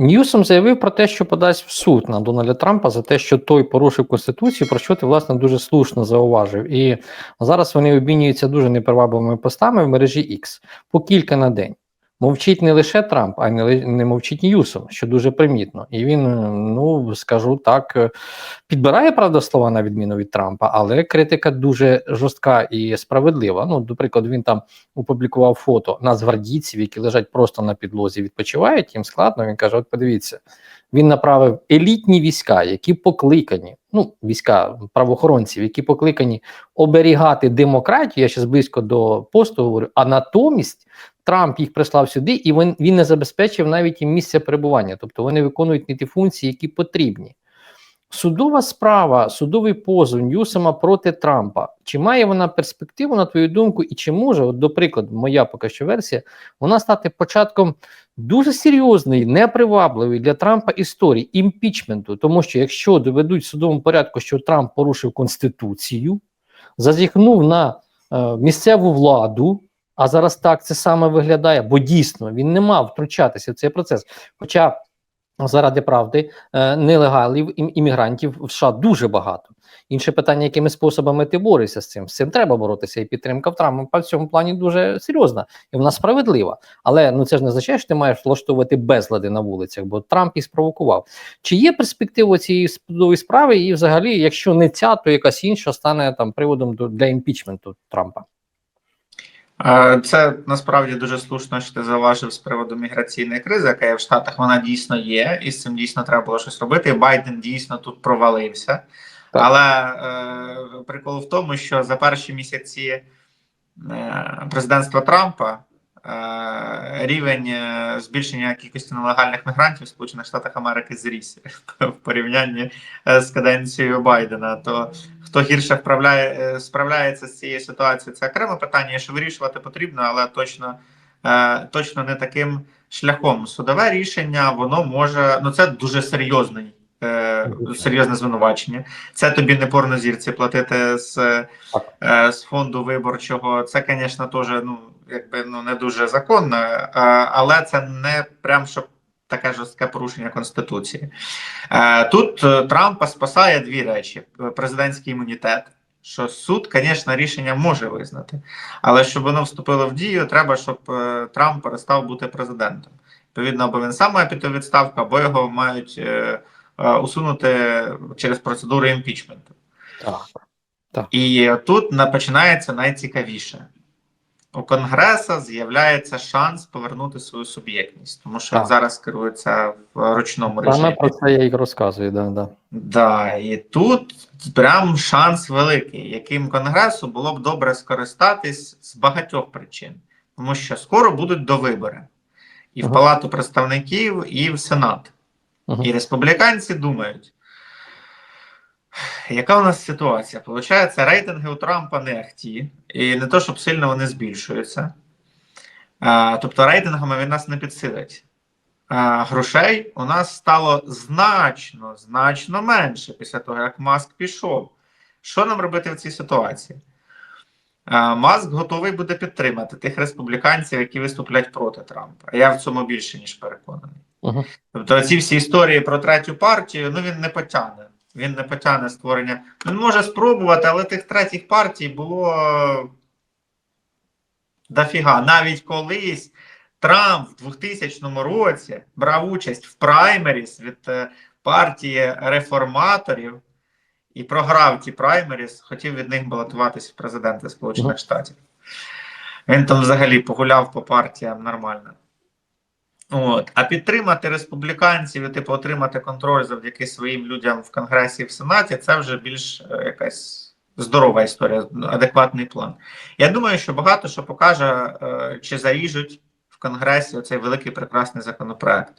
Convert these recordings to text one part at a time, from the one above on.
Ньюсом заявив про те, що подасть в суд на Дональда Трампа за те, що той порушив конституцію, про що ти власне дуже слушно зауважив. І зараз вони обмінюються дуже непривабливими постами в мережі X по кілька на день. Мовчить не лише Трамп, а й не, не мовчить Ньюсом, що дуже примітно. І він, ну скажу так, е, підбирає правда слова на відміну від Трампа, але критика дуже жорстка і справедлива. Ну, до прикладу, він там опублікував фото нацгвардійців, які лежать просто на підлозі, відпочивають, їм складно. Він каже: От подивіться, він направив елітні війська, які покликані, ну війська правоохоронців, які покликані оберігати демократію. Я ще близько до посту говорю. А натомість Трамп їх прислав сюди, і він, він не забезпечив навіть їм місця перебування. Тобто вони виконують не ті функції, які потрібні. Судова справа, судовий позов Ньюсема проти Трампа. Чи має вона перспективу, на твою думку, і чи може, от, до прикладу, моя поки що версія, вона стати початком дуже серйозної, непривабливої для Трампа історії імпічменту? Тому що якщо доведуть в судовому порядку, що Трамп порушив конституцію, зазіхнув на е, місцеву владу. А зараз так це саме виглядає, бо дійсно він не мав втручатися в цей процес. Хоча заради правди е, нелегалів іммігрантів в США дуже багато. Інше питання, якими способами ти борешся з цим. З цим треба боротися, і підтримка в Трампа в цьому плані дуже серйозна і вона справедлива. Але ну це ж не означає, що ти маєш влаштовувати безлади на вулицях, бо Трамп їх спровокував. Чи є перспектива цієї судової справи? І, взагалі, якщо не ця, то якась інша стане там приводом до для імпічменту Трампа? Е, Це насправді дуже слушно, що ти зауважив з приводу міграційної кризи, яка є в Штатах. Вона дійсно є, і з цим дійсно треба було щось робити. Байден дійсно тут провалився. Так. Але е, прикол в тому, що за перші місяці е, президентства Трампа рівень е, збільшення кількості нелегальних мігрантів в Сполучених Штатах Америки зріс в порівнянні е, з каденцією Байдена. То хто гірше вправляє, е, справляється з цією ситуацією, це окреме питання, що вирішувати потрібно, але точно, е, точно не таким шляхом. Судове рішення воно може ну це дуже серйозний. е, Серйозне звинувачення. Це тобі не порнозірці платити з, е, з фонду виборчого. Це, звісно, теж ну, якби ну не дуже законно, е, але це не прям щоб таке жорстке порушення конституції. Е, Тут е, Трампа спасає дві речі: президентський імунітет. Що суд, звісно, рішення може визнати, але щоб воно вступило в дію, треба, щоб Трамп перестав бути президентом. Відповідно, або він сам має піти у відставку, або його мають усунути через процедуру імпічменту. Так. І тут на- починається найцікавіше. У Конгреса з'являється шанс повернути свою суб'єктність, тому що Так. зараз керується в ручному Саме режимі. про це я і розказую. Да, да. Да, і тут прям шанс великий, яким Конгресу було б добре скористатись з багатьох причин, тому що скоро будуть довибори і в Ага. Палату представників, і в Сенат. Мгм. І республіканці думають, яка у нас ситуація? Получається, рейтинги у Трампа не ахті, і не то, щоб сильно вони збільшуються. А, тобто рейтингами він нас не підсилить. А, грошей у нас стало значно, значно менше після того, як Маск пішов. Що нам робити в цій ситуації? А, Маск готовий буде підтримати тих республіканців, які виступлять проти Трампа. Я в цьому більше ніж переконаний. Мгм. Тобто ці всі історії про третю партію, ну він не потягне. Він не потягне створення. Він може спробувати, але тих третіх партій було дофіга. Навіть колись Трамп в 2000 році брав участь в праймеріс від е, партії реформаторів і програв ті праймеріс, хотів від них балотуватися в президенти Сполучених Штатів. Він там взагалі погуляв по партіям нормально. От. А підтримати республіканців і типу отримати контроль завдяки своїм людям в Конгресі і в Сенаті це вже більш е, якась здорова історія, адекватний план. Я думаю, що багато що покаже, е, чи заріжуть в Конгресі оцей великий прекрасний законопроект.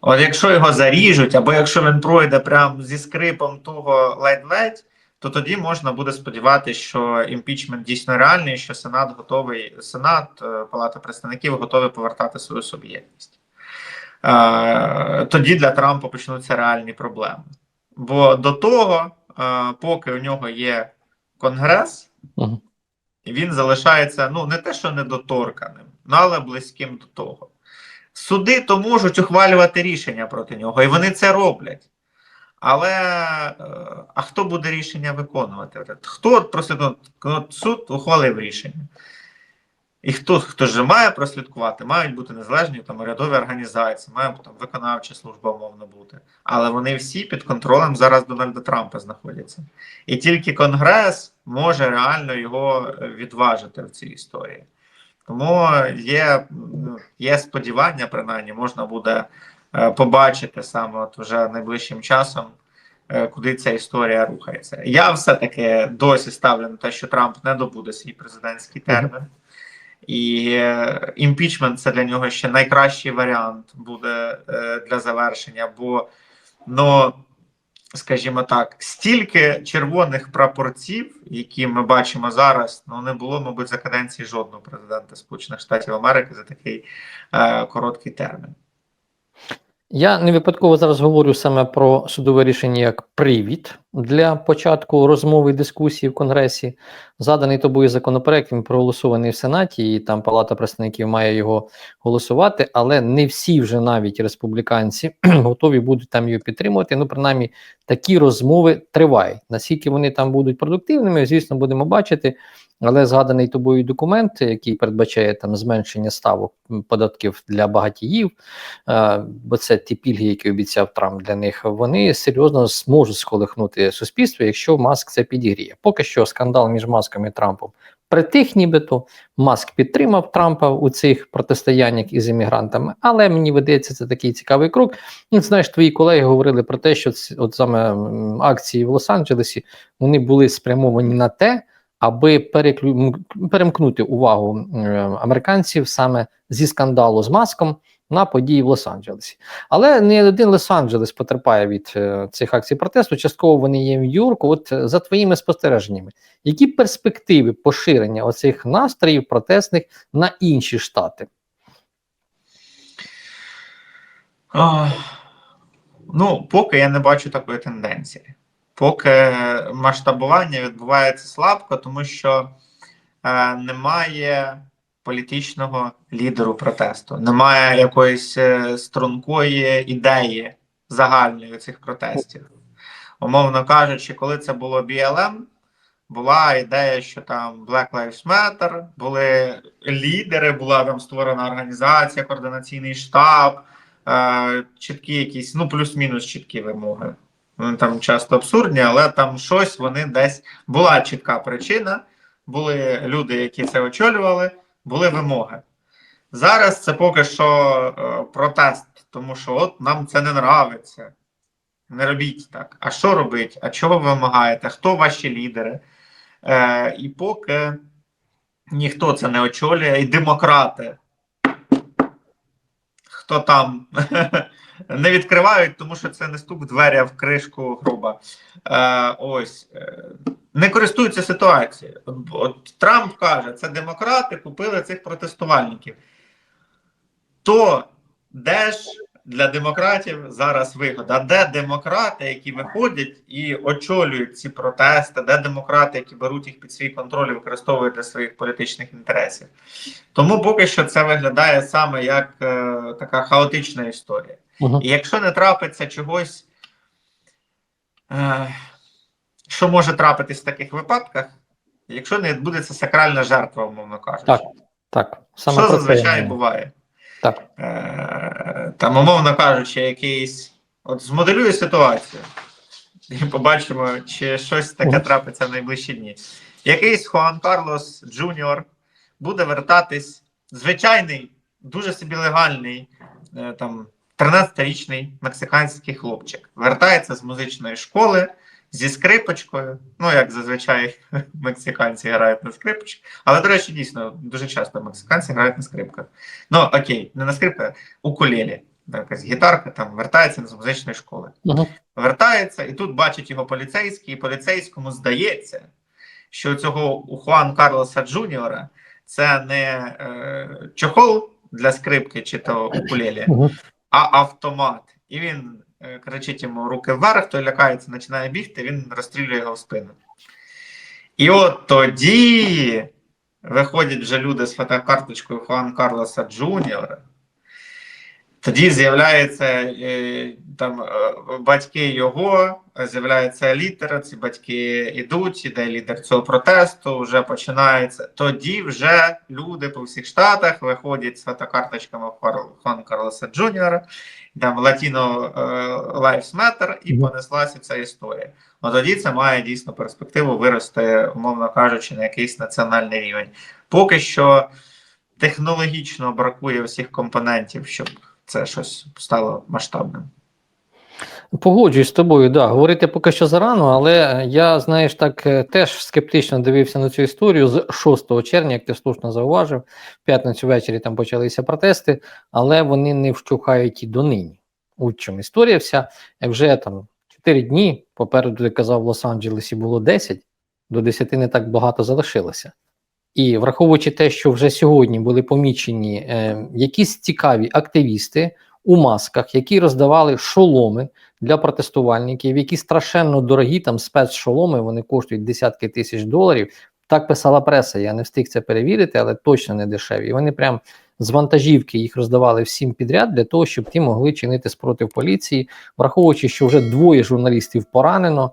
От якщо його заріжуть, або якщо він пройде прямо зі скрипом того ледь-ледь, то тоді можна буде сподіватися, що імпічмент дійсно реальний, що Сенат готовий, Сенат, е, Палата представників готові повертати свою суб'єктність. Е, Тоді для Трампа почнуться реальні проблеми. Бо до того, е, поки у нього є Конгрес, Мгм. він залишається ну не те, що недоторканим, ну, але близьким до того. суди то можуть ухвалювати рішення проти нього, і вони це роблять. Але е, а хто буде рішення виконувати? Хто просто ну, суд ухвалив рішення? І хто, хто ж має прослідкувати, мають бути незалежні там урядові організації, має там виконавча служба умовно бути. Але вони всі під контролем зараз Дональда Трампа знаходяться. І тільки Конгрес може реально його е, відважити в цій історії. Тому є, ну, є сподівання, принаймні, можна буде побачити саме от вже найближчим часом, е, куди ця історія рухається. Я все-таки досі ставлю на те, що Трамп не добуде свій президентський термін. І е, імпічмент це для нього ще найкращий варіант буде е, для завершення, бо ну, скажімо так, стільки червоних прапорців, які ми бачимо зараз, ну не було, мабуть, за каденції жодного президента Сполучених Штатів Америки за такий е, короткий термін. Я не випадково зараз говорю саме про судове рішення як привід для початку розмови і дискусії в Конгресі. Заданий тобою законопроект, він проголосований в Сенаті, і там Палата представників має його голосувати, але не всі вже навіть республіканці готові будуть там його підтримувати. Ну, принаймні, такі розмови тривають. Наскільки вони там будуть продуктивними, звісно, будемо бачити. Але згаданий тобою документ, який передбачає там зменшення ставок податків для багатіїв, е, бо це ті пільги, які обіцяв Трамп для них, вони серйозно зможуть сколихнути суспільство, якщо Маск це підігріє. Поки що скандал між Маском і Трампом притих, нібито Маск підтримав Трампа у цих протистояннях із іммігрантами, але мені видається, це такий цікавий крок. Ну, знаєш, твої колеги говорили про те, що от саме акції в Лос-Анджелесі вони були спрямовані на те, аби переклю... перемкнути увагу е, американців саме зі скандалу з маском на події в Лос-Анджелесі. Але не один Лос-Анджелес потерпає від е, цих акцій протесту. Частково вони є в Нью-Йорку. От е, за твоїми спостереженнями, які перспективи поширення оцих настроїв протестних на інші штати? Ох, Ну, поки я не бачу такої тенденції. Поки масштабування відбувається слабко, тому що е, немає політичного лідеру протесту, немає якоїсь е, стрункої ідеї загальної цих протестів. Умовно кажучи, коли це було BLM, була ідея, що там Black Lives Matter, були лідери, була там створена організація, координаційний штаб, е, чіткі якісь, ну плюс-мінус чіткі вимоги. Вони там часто абсурдні, але там щось вони десь була чітка причина. Були люди, які це очолювали, були вимоги. Зараз це поки що е, протест, тому що от нам це не нравиться. Не робіть так. А що робить? А чого ви вимагаєте? Хто ваші лідери? Е, і поки ніхто це не очолює, і демократи, хто там не відкривають, тому що це не стук в двері, а в кришку груба. Е, ось е, не користуються ситуацією. От, от Трамп каже, це демократи купили цих протестувальників. То де ж для демократів зараз вигода? Де демократи, які виходять і очолюють ці протести, де демократи, які беруть їх під свій контроль і використовують для своїх політичних інтересів? Тому поки що це виглядає саме як е, така хаотична історія. Угу. І якщо не трапиться чогось, е, що може трапитись в таких випадках, якщо не відбудеться сакральна жертва, умовно кажучи, Так, Так, саме що це зазвичай я- буває? Так. Е, там, умовно кажучи, якийсь. От змоделює ситуацію, і побачимо, чи щось таке трапиться в найближчі дні. Якийсь Хуан Карлос Джуніор буде вертатись, звичайний, дуже собі легальний, е, там 13-річний мексиканський хлопчик. Вертається з музичної школи зі скрипочкою. Ну, як зазвичай мексиканці грають на скрипочці. Але, до речі, дійсно, дуже часто мексиканці грають на скрипках. Ну, окей, не на скрипках, укулелі. Якась гітарка там вертається з музичної школи. Мгм. Вертається, і тут бачить його поліцейський, і поліцейському здається, що цього у Хуан Карлоса Джуніора це не е, чохол для скрипки чи то укулелі, Мгм. а автомат. І він кричить йому руки вверх, той лякається, починає бігти, він розстрілює його в спину. І от тоді виходять вже люди з фотокарточкою Хуан Карлоса Джуніора Тоді з'являються е, там е, батьки його, з'являється лідер, ці батьки йдуть, іде лідер цього протесту, вже починається. Тоді вже люди по всіх штатах виходять з фотокарточками Хон Карлоса Джуніора, там Latino е, Lives Matter, і понеслася ця історія. От тоді це має дійсно перспективу вирости, умовно кажучи, на якийсь національний рівень. Поки що технологічно бракує всіх компонентів, щоб це щось стало масштабним. Погоджуюсь з тобою, да. Говорити поки що зарано, але я, знаєш, так е, теж скептично дивився на цю історію з 6 червня, як ти слушно зауважив. В п'ятницю ввечері там почалися протести, але вони не вщухають і донині. От чому історія вся як вже там 4 дні, попереду ти казав, в Лос-Анджелесі було 10, до 10 не так багато залишилося. І враховуючи те, що вже сьогодні були помічені е, якісь цікаві активісти у масках, які роздавали шоломи для протестувальників, які страшенно дорогі, там спецшоломи, вони коштують десятки тисяч доларів. Так писала преса, я не встиг це перевірити, але точно не дешеві. І Вони прям з вантажівки їх роздавали всім підряд для того, щоб ті могли чинити спротив поліції, враховуючи, що вже двоє журналістів поранено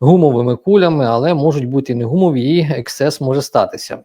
гумовими кулями, але можуть бути не гумові, і ексцес може статися.